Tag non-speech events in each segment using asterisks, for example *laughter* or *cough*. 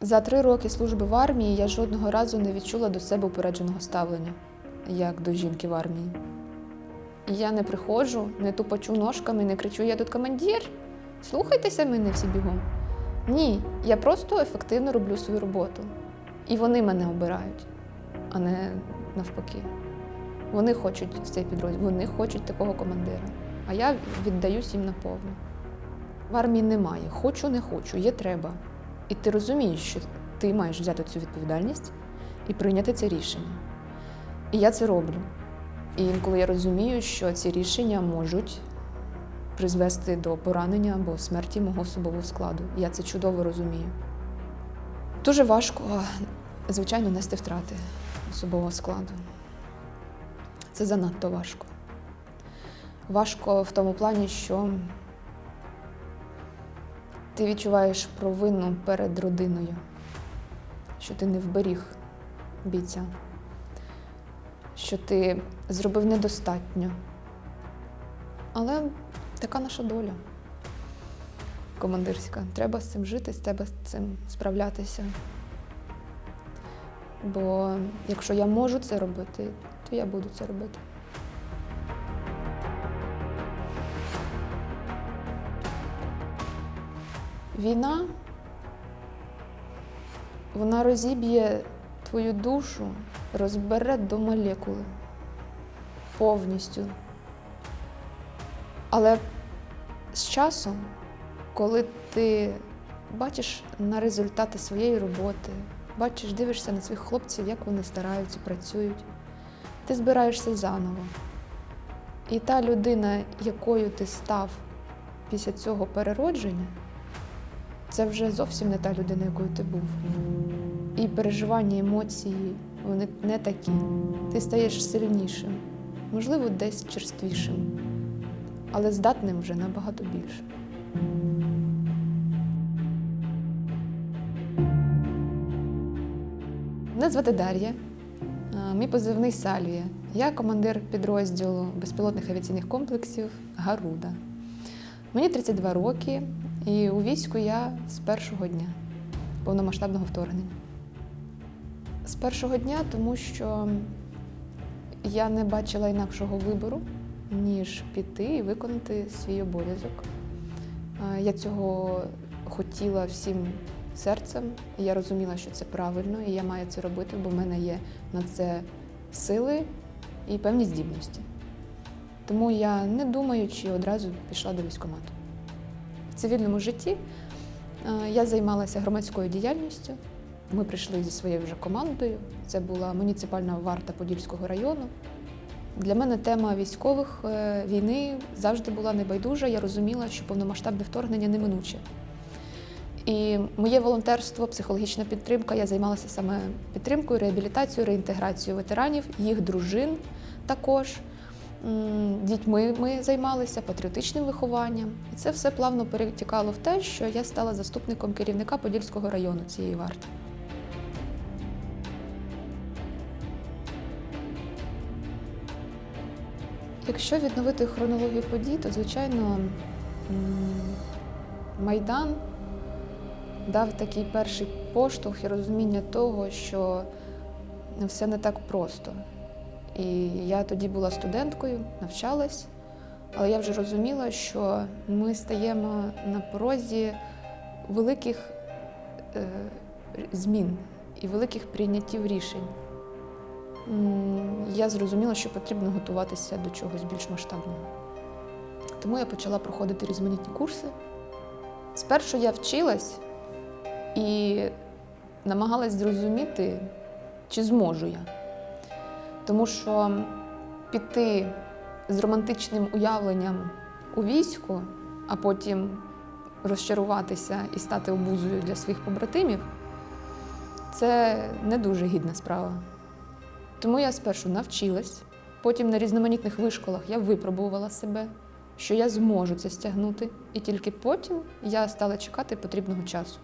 За три роки служби в армії я жодного разу не відчула до себе упередженого ставлення, як до жінки в армії. Я не приходжу, не тупочу ножками, не кричу: я тут командир, слухайтеся мене всі бігом. Ні, я просто ефективно роблю свою роботу. І вони мене обирають, а не навпаки. Вони хочуть цей підрозділ, вони хочуть такого командира. А я віддаюсь їм наповну. В армії немає. Хочу, не хочу, є треба. І ти розумієш, що ти маєш взяти цю відповідальність і прийняти це рішення. І я це роблю. І інколи я розумію, що ці рішення можуть призвести до поранення або смерті мого особового складу. Я це чудово розумію. Дуже важко, звичайно, нести втрати особового складу. Це занадто важко. Важко в тому плані, що ти відчуваєш провину перед родиною, що ти не вберіг бійця, що ти зробив недостатньо. Але така наша доля командирська. Треба з цим жити, тебе з цим справлятися. Бо якщо я можу це робити, то я буду це робити. Війна вона розіб'є твою душу, розбере до молекули повністю. Але з часом, коли ти бачиш на результати своєї роботи, бачиш, дивишся на своїх хлопців, як вони стараються, працюють, ти збираєшся заново. І та людина, якою ти став після цього переродження, це вже зовсім не та людина, якою ти був. І переживання, емоції, вони не такі. Ти стаєш сильнішим, можливо, десь черствішим, але здатним вже набагато більше. Мене звати Дар'я, мій позивний Сальвія. Я командир підрозділу безпілотних авіаційних комплексів Гаруда. Мені 32 роки, і у війську я з першого дня повномасштабного вторгнення. З першого дня, тому що я не бачила інакшого вибору, ніж піти і виконати свій обов'язок. Я цього хотіла всім серцем, і я розуміла, що це правильно, і я маю це робити, бо в мене є на це сили і певні здібності. Тому я, не думаючи, одразу пішла до військкомату. Цивільному житті е, я займалася громадською діяльністю. Ми прийшли зі своєю вже командою. Це була муніципальна варта Подільського району. Для мене тема військових е, війни завжди була небайдужа. Я розуміла, що повномасштабне вторгнення неминуче. І моє волонтерство, психологічна підтримка, я займалася саме підтримкою, реабілітацією, реінтеграцією ветеранів, їх дружин також. Дітьми ми займалися, патріотичним вихованням. І це все плавно перетікало в те, що я стала заступником керівника Подільського району цієї варти. Якщо відновити хронологію подій, то, звичайно, Майдан дав такий перший поштовх і розуміння того, що все не так просто. І я тоді була студенткою, навчалась, але я вже розуміла, що ми стаємо на порозі великих е, змін і великих прийняттів рішень. Я зрозуміла, що потрібно готуватися до чогось більш масштабного. Тому я почала проходити різноманітні курси. Спершу я вчилась і намагалась зрозуміти, чи зможу я. Тому що піти з романтичним уявленням у військо, а потім розчаруватися і стати обузою для своїх побратимів це не дуже гідна справа. Тому я спершу навчилась, потім на різноманітних вишколах я випробувала себе, що я зможу це стягнути, і тільки потім я стала чекати потрібного часу.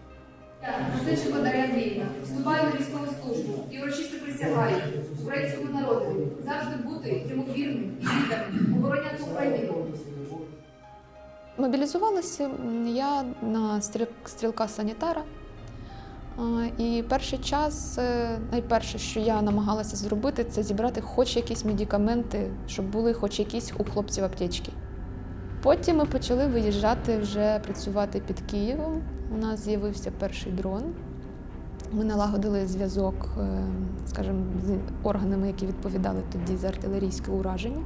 Музичного Дар'я Андріївна, вступаю на військову службу і урочисто присягаю українському народу завжди бути йому вірним і відданим, обороняти Україну. Мобілізувалася я на стріл- стрілка санітара. І перший час, е, найперше, що я намагалася зробити, це зібрати хоч якісь медикаменти, щоб були хоч якісь у хлопців аптечки. Потім ми почали виїжджати вже працювати під Києвом. У нас з'явився перший дрон. Ми налагодили зв'язок, е, скажімо, з органами, які відповідали тоді за артилерійське ураження.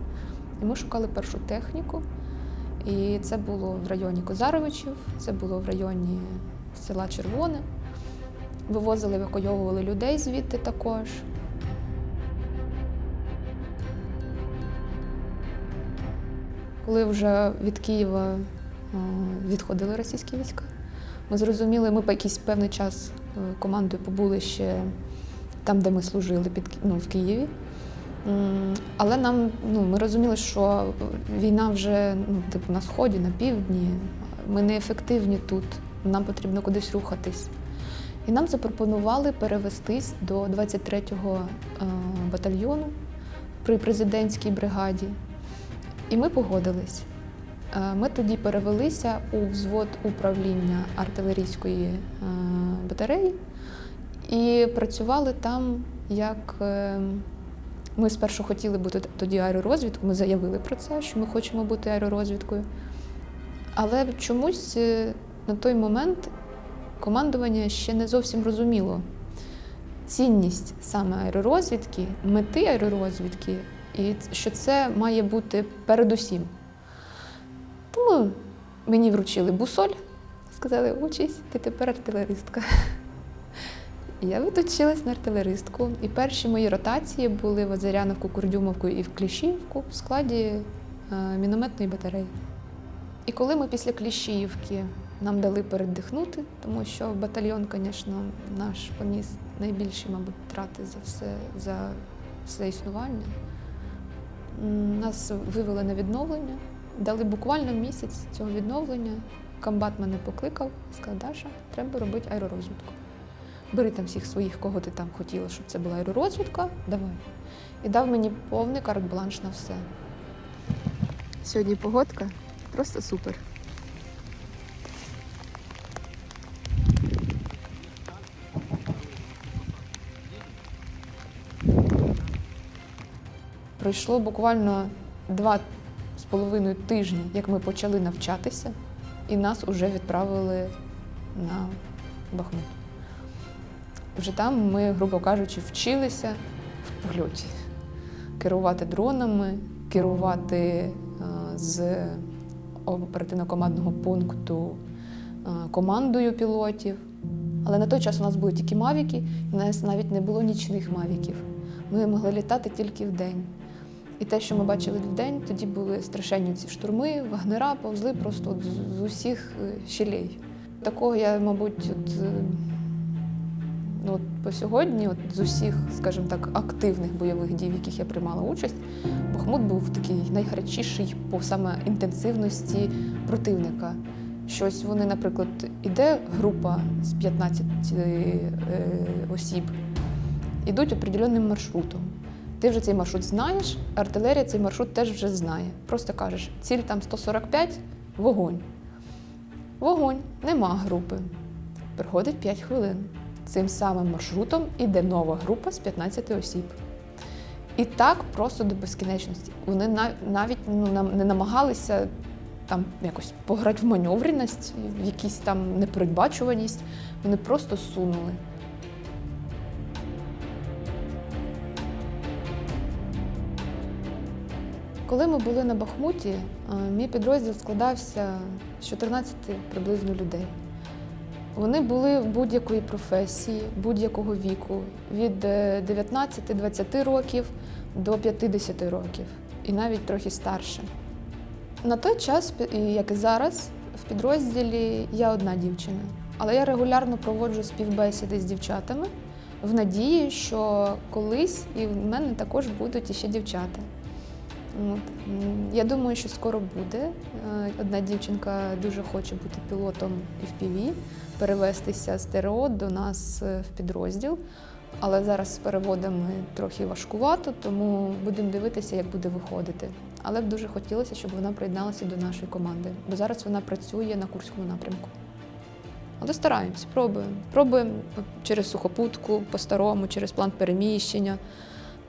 І ми шукали першу техніку. І це було в районі Козаровичів, це було в районі села Червоне. Вивозили, евакуйовували людей звідти також. Коли вже від Києва е, відходили російські війська, ми зрозуміли, ми по якийсь певний час е, командою побули ще там, де ми служили під, ну, в Києві. Але нам ну, ми розуміли, що війна вже ну, типу, на сході, на півдні. Ми неефективні тут, нам потрібно кудись рухатись. І нам запропонували перевестись до 23-го е, батальйону при президентській бригаді. І ми погодились. Е, Ми тоді перевелися у взвод управління артилерійської е, батареї і працювали там як. е, Ми спершу хотіли бути тоді аеророзвідкою, ми заявили про це, що ми хочемо бути аеророзвідкою. Але чомусь на той момент командування ще не зовсім розуміло цінність саме аеророзвідки, мети аеророзвідки, і що це має бути передусім. Тому мені вручили бусоль, сказали, учись, ти тепер артилеристка. Я відучилась на артилеристку, і перші мої ротації були в Озеряновку, Курдюмовку і в Кліщіївку в складі е, мінометної батареї. І коли ми після Кліщіївки нам дали передихнути, тому що батальйон, звісно, наш поніс найбільші, мабуть, втрати за все, за все існування. Нас вивели на відновлення, дали буквально місяць цього відновлення. Комбат мене покликав і сказав, Даша, треба робити аеророзвідку. Бери там всіх своїх, кого ти там хотіла, щоб це була аеророзвідка, давай. І дав мені повний карт-бланш на все. Сьогодні погодка просто супер. Пройшло буквально два половиною тижні, як ми почали навчатися, і нас уже відправили на Бахмут. Вже там ми, грубо кажучи, вчилися в польоті керувати дронами, керувати е, з оперативно-командного пункту е, командою пілотів. Але на той час у нас були тільки мавіки, і у нас навіть не було нічних мавіків. Ми могли літати тільки вдень. І те, що ми бачили вдень, тоді були страшенні ці штурми, вагнера повзли просто от з, усіх е, щелей. Такого я, мабуть, от, е, ну, от по сьогодні, от з усіх, скажімо так, активних бойових дій, в яких я приймала участь, Бахмут був такий найгарячіший по саме інтенсивності противника. Щось вони, наприклад, іде група з 15 е, осіб, ідуть определенним маршрутом. Ти вже цей маршрут знаєш, артилерія цей маршрут теж вже знає. Просто кажеш, ціль там 145, вогонь. Вогонь, нема групи. Приходить 5 хвилин. Цим самим маршрутом іде нова група з 15 осіб. І так просто до безкінечності. Вони навіть ну, не намагалися там якось пограти в маневреність, в якісь там непередбачуваність. Вони просто сунули. Коли ми були на Бахмуті, е, мій підрозділ складався з 14 приблизно людей. Вони були будь-якої професії, будь-якого віку, від е, 19-20 років до 50 років, і навіть трохи старше. На той час, як і зараз, в підрозділі я одна дівчина, але я регулярно проводжу співбесіди з дівчатами в надії, що колись і в мене також будуть іще дівчата. От. Я думаю, що скоро буде. Е, Одна дівчинка дуже хоче бути пілотом FPV, перевестися з ТРО до нас е, в підрозділ. Але зараз з переводами трохи важкувато, тому будемо дивитися, як буде виходити. Але б дуже хотілося, щоб вона приєдналася до нашої команди, бо зараз вона працює на Курському напрямку. Але стараємось, пробуємо. Пробуємо через сухопутку, по-старому, через план переміщення.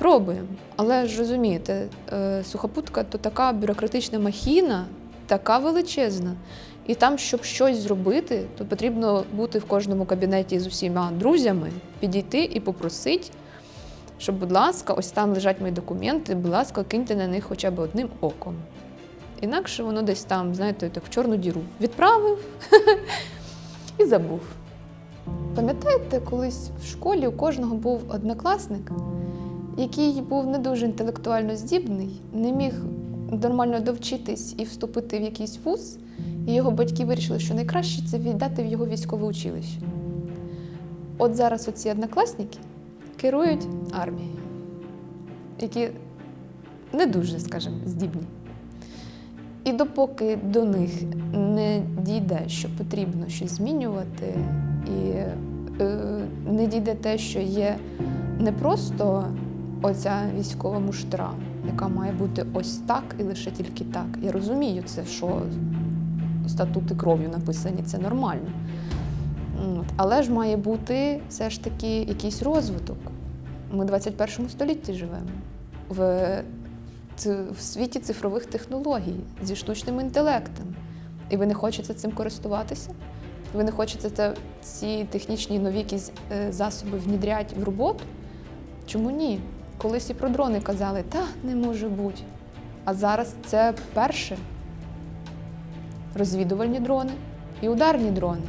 Пробуємо. Але ж розумієте, е, сухопутка то така бюрократична махіна, така величезна. І там, щоб щось зробити, то потрібно бути в кожному кабінеті з усіма друзями, підійти і попросити, щоб, будь ласка, ось там лежать мої документи, будь ласка, киньте на них хоча б одним оком. Інакше воно десь там, знаєте, так в чорну діру відправив *laughs* і забув. Пам'ятаєте, колись в школі у кожного був однокласник, який був не дуже інтелектуально здібний, не міг нормально довчитись і вступити в якийсь вуз, і його батьки вирішили, що найкраще це віддати в його військове училище. От зараз оці однокласники керують армією, які не дуже, скажімо, здібні. І допоки до них не дійде, що потрібно щось змінювати, і е, не дійде те, що є не просто оця військова муштра, яка має бути ось так і лише тільки так. Я розумію це, що статути кров'ю написані, це нормально. Але ж має бути все ж таки якийсь розвиток. Ми в 21 столітті живемо. В в світі цифрових технологій зі штучним інтелектом. І ви не хочете цим користуватися? Ви не хочете ці технічні нові якісь е, засоби внідряти в роботу? Чому ні? Колись і про дрони казали, та не може бути. А зараз це перше розвідувальні дрони і ударні дрони.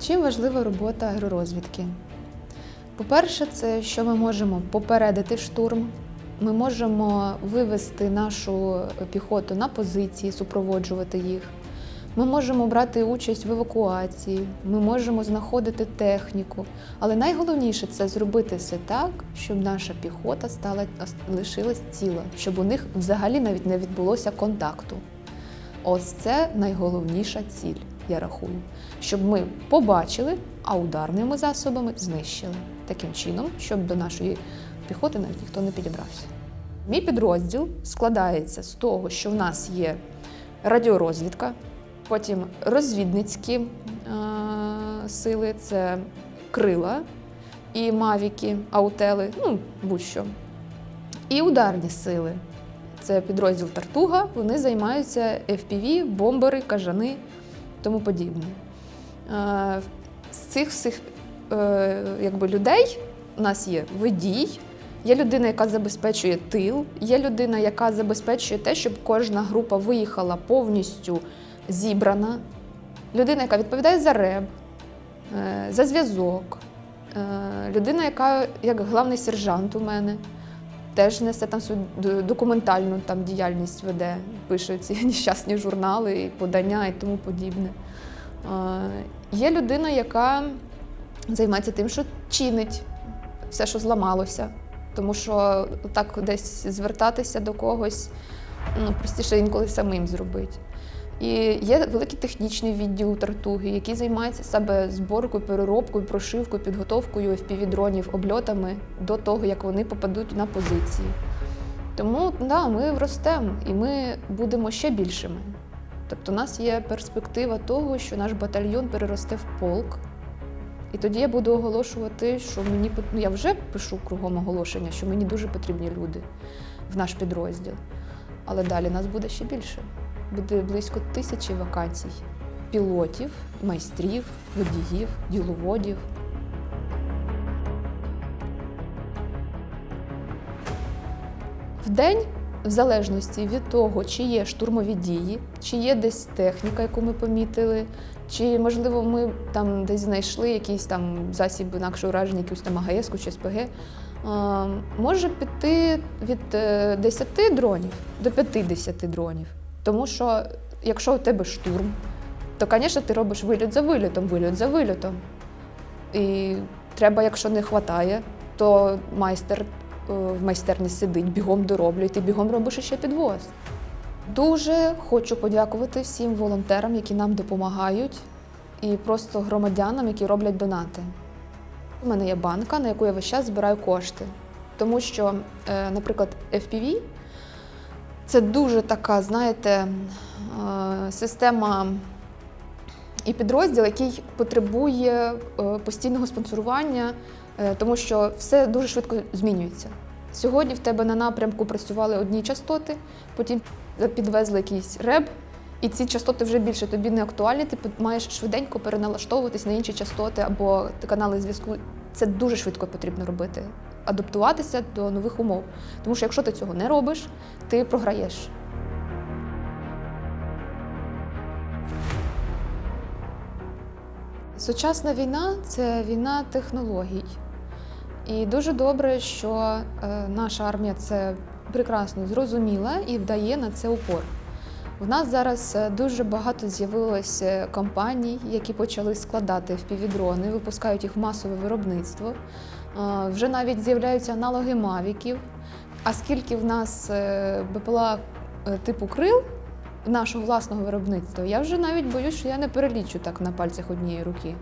Чим важлива робота аеророзвідки? По-перше, це що ми можемо попередити штурм, ми можемо вивести нашу піхоту на позиції, супроводжувати їх. Ми можемо брати участь в евакуації, ми можемо знаходити техніку. Але найголовніше це зробити все так, щоб наша піхота стала лишилась ціла, щоб у них взагалі навіть не відбулося контакту. Ось це найголовніша ціль, я рахую, щоб ми побачили, а ударними засобами знищили. Таким чином, щоб до нашої піхоти навіть ніхто не підібрався. Мій підрозділ складається з того, що в нас є радіорозвідка, потім розвідницькі е, сили, це крила і мавіки, аутели, ну будь-що. І ударні сили. Це підрозділ Тартуга, вони займаються FPV, бомбери, кажани, тому подібне. Е, З цих всіх е, якби, людей у нас є водій, є людина, яка забезпечує тил, є людина, яка забезпечує те, щоб кожна група виїхала повністю зібрана, людина, яка відповідає за реб, е, за зв'язок, е, людина, яка як главний сержант у мене теж несе там свою документальну там діяльність веде, пише ці *laughs* нещасні журнали, і подання і тому подібне. Е, Є людина, яка займається тим, що чинить все, що зламалося. Тому що так десь звертатися до когось ну, простіше інколи самим зробити. І є великий технічний відділ Тартуги, який займається себе зборкою, переробкою, прошивкою, підготовкою FPV-дронів, обльотами до того, як вони попадуть на позиції. Тому да, ми ростемо і ми будемо ще більшими. Тобто, у нас є перспектива того, що наш батальйон переросте в полк. І тоді я буду оголошувати, що мені ну, я вже пишу кругом оголошення, що мені дуже потрібні люди в наш підрозділ. Але далі нас буде ще більше. Буде близько тисячі вакансій пілотів, майстрів, водіїв, діловодів. В день, в залежності від того, чи є штурмові дії, чи є десь техніка, яку ми помітили, чи можливо ми там десь знайшли якийсь там засіб інакше ураження, якусь там АГС чи СПГ, е, може піти від е, 10 дронів до 50 дронів. Тому що якщо у тебе штурм, то, звісно, ти робиш виліт за вилітом, виліт за вилітом. І треба, якщо не вистачає, то майстер е, в майстерні сидить, бігом дороблює, ти бігом робиш ще підвоз. Дуже хочу подякувати всім волонтерам, які нам допомагають, і просто громадянам, які роблять донати. У мене є банка, на яку я весь час збираю кошти. Тому що, е, наприклад, FPV Це дуже така, знаєте, е, система і підрозділ, який потребує е, постійного спонсорування, е, тому що все дуже швидко змінюється. Сьогодні в тебе на напрямку працювали одні частоти, потім підвезли якийсь реб, і ці частоти вже більше тобі не актуальні. Ти маєш швиденько переналаштовуватись на інші частоти або канали зв'язку. Це дуже швидко потрібно робити, адаптуватися до нових умов. Тому що якщо ти цього не робиш, ти програєш. Сучасна війна це війна технологій. І дуже добре, що е, наша армія це прекрасно зрозуміла і вдає на це упор. В нас зараз е, дуже багато з'явилось е, компаній, які почали складати впівдрони, випускають їх в масове виробництво. Вже навіть з'являються аналоги мавіків. А скільки в нас е, БПЛА е, типу крил нашого власного виробництва, я вже навіть боюсь, що я не перелічу так на пальцях однієї руки.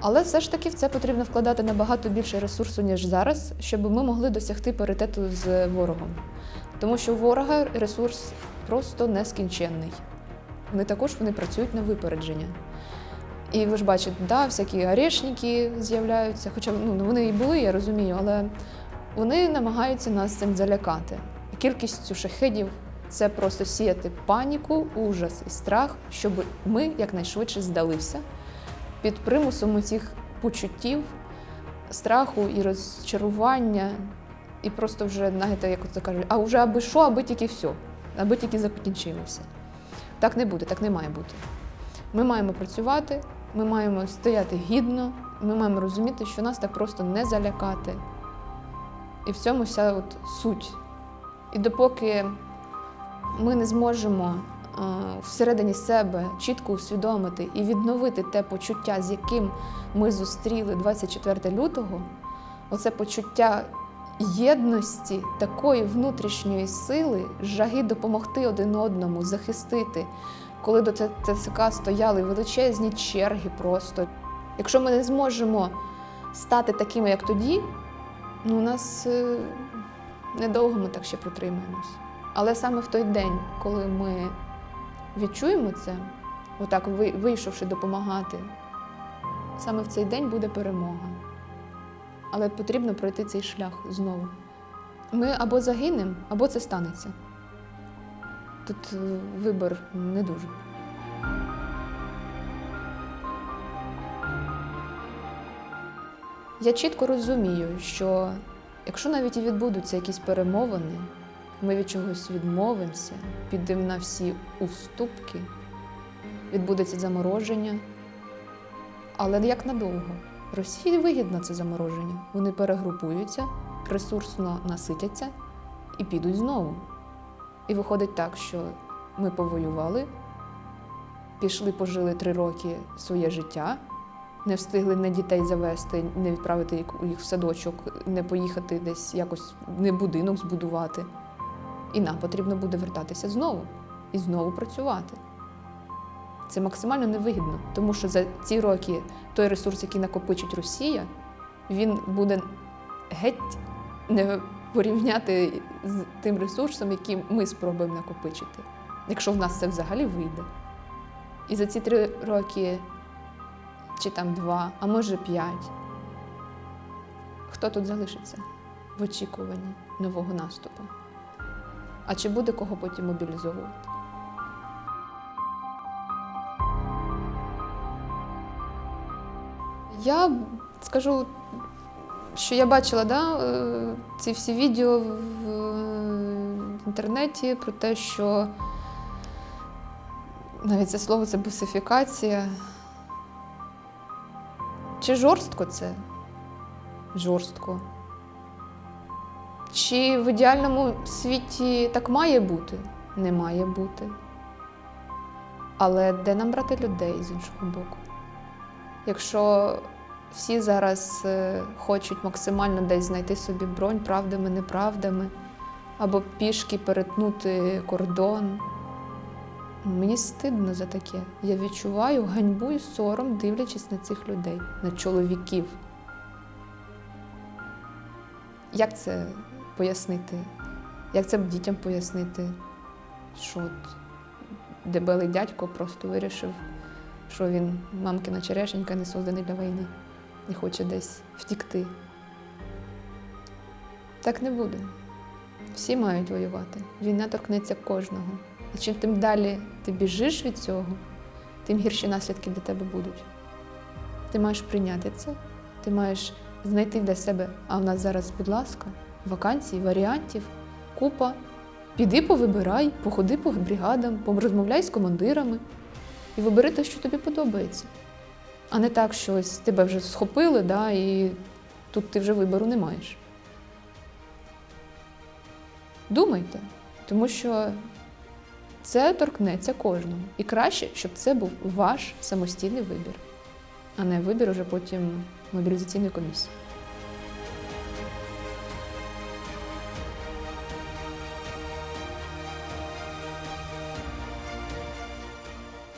Але все ж таки в це потрібно вкладати набагато більше ресурсу, ніж зараз, щоб ми могли досягти паритету з ворогом. Тому що у ворога ресурс просто нескінченний. Вони також вони працюють на випередження. І ви ж бачите, да, всякі орешники з'являються, хоча ну, вони і були, я розумію, але вони намагаються нас цим залякати. Кількістю шахедів це просто сіяти паніку, ужас і страх, щоб ми якнайшвидше здалися під примусом цих почуттів, страху і розчарування, і просто вже, знаєте, як це кажуть, а вже аби що, аби тільки все, аби тільки закінчилося. Так не буде, так не має бути. Ми маємо працювати, ми маємо стояти гідно, ми маємо розуміти, що нас так просто не залякати. І в цьому вся от суть. І допоки ми не зможемо е, всередині себе чітко усвідомити і відновити те почуття, з яким ми зустріли 24 лютого, оце почуття єдності, такої внутрішньої сили, жаги допомогти один одному, захистити, коли до ТЦК стояли величезні черги просто. Якщо ми не зможемо стати такими, як тоді, ну у нас е, недовго ми так ще протримаємось. Але саме в той день, коли ми відчуємо це, отак вийшовши допомагати, саме в цей день буде перемога. Але потрібно пройти цей шлях знову. Ми або загинемо, або це станеться. Тут е, вибір не дуже. Я чітко розумію, що якщо навіть і відбудуться якісь перемовини, ми від чогось відмовимося, підемо на всі уступки, відбудеться замороження. Але як надовго? Росії вигідно це замороження. Вони перегрупуються, ресурсно наситяться і підуть знову. І виходить так, що ми повоювали, пішли, пожили три роки своє життя, не встигли не дітей завести, не відправити їх- в садочок, не поїхати десь якось, не будинок збудувати. І нам потрібно буде вертатися знову і знову працювати. Це максимально невигідно, тому що за ці роки той ресурс, який накопичить Росія, він буде геть не порівняти з тим ресурсом, який ми спробуємо накопичити, якщо в нас це взагалі вийде. І за ці три роки, чи там два, а може п'ять, хто тут залишиться в очікуванні нового наступу? А чи буде кого потім мобілізовувати? Я скажу, що я бачила да, е, ці всі відео в е, інтернеті про те, що навіть це слово це бусифікація. Чи жорстко це? Жорстко. Чи в ідеальному світі так має бути? Не має бути. Але де нам брати людей з іншого боку? Якщо всі зараз е, хочуть максимально десь знайти собі бронь правдами, неправдами, або пішки перетнути кордон. Мені стидно за таке. Я відчуваю ганьбу і сором, дивлячись на цих людей, на чоловіків. Як це пояснити Як це дітям пояснити, що от дебелий дядько просто вирішив, що він мамкина черешенька не созданий для війни і хоче десь втікти. Так не буде. Всі мають воювати. Війна торкнеться кожного. І чим тим далі ти біжиш від цього, тим гірші наслідки для тебе будуть. Ти маєш прийняти це, ти маєш знайти для себе, а в нас зараз, будь ласка, вакансій, варіантів, купа. Піди повибирай, походи по бригадам, порозмовляй з командирами і вибери те, що тобі подобається. А не так, що ось тебе вже схопили, да, і тут ти вже вибору не маєш. Думайте, тому що це торкнеться кожному. І краще, щоб це був ваш самостійний вибір, а не вибір уже потім мобілізаційної комісії.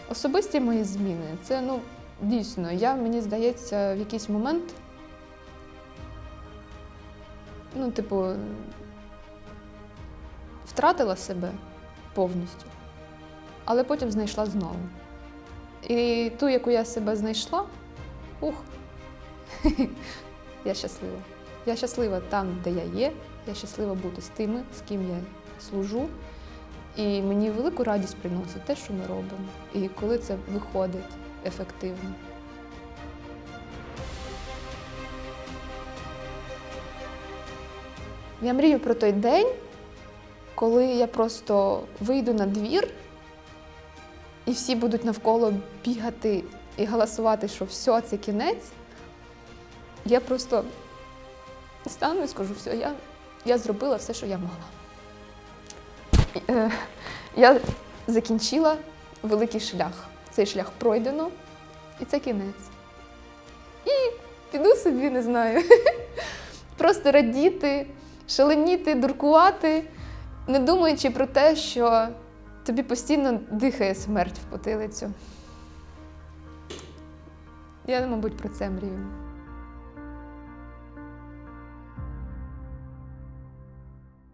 Особисті мої зміни. Це ну дійсно, я мені здається, в якийсь момент, ну, типу, втратила себе повністю, але потім знайшла знову. І ту, яку я себе знайшла, ух, *laughs* я щаслива. Я щаслива там, де я є, я щаслива бути з тими, з ким я служу. І мені велику радість приносить те, що ми робимо, і коли це виходить ефективно. Я мрію про той день, коли я просто вийду на двір, і всі будуть навколо бігати і голосувати, що все, це кінець. Я просто стану і скажу, все, я, я зробила все, що я могла. Е, Я закінчила великий шлях. Цей шлях пройдено, і це кінець. І піду собі, не знаю. *laughs* Просто радіти, шаленіти, дуркувати, не думаючи про те, що тобі постійно дихає смерть в потилицю. Я, мабуть, про це мрію.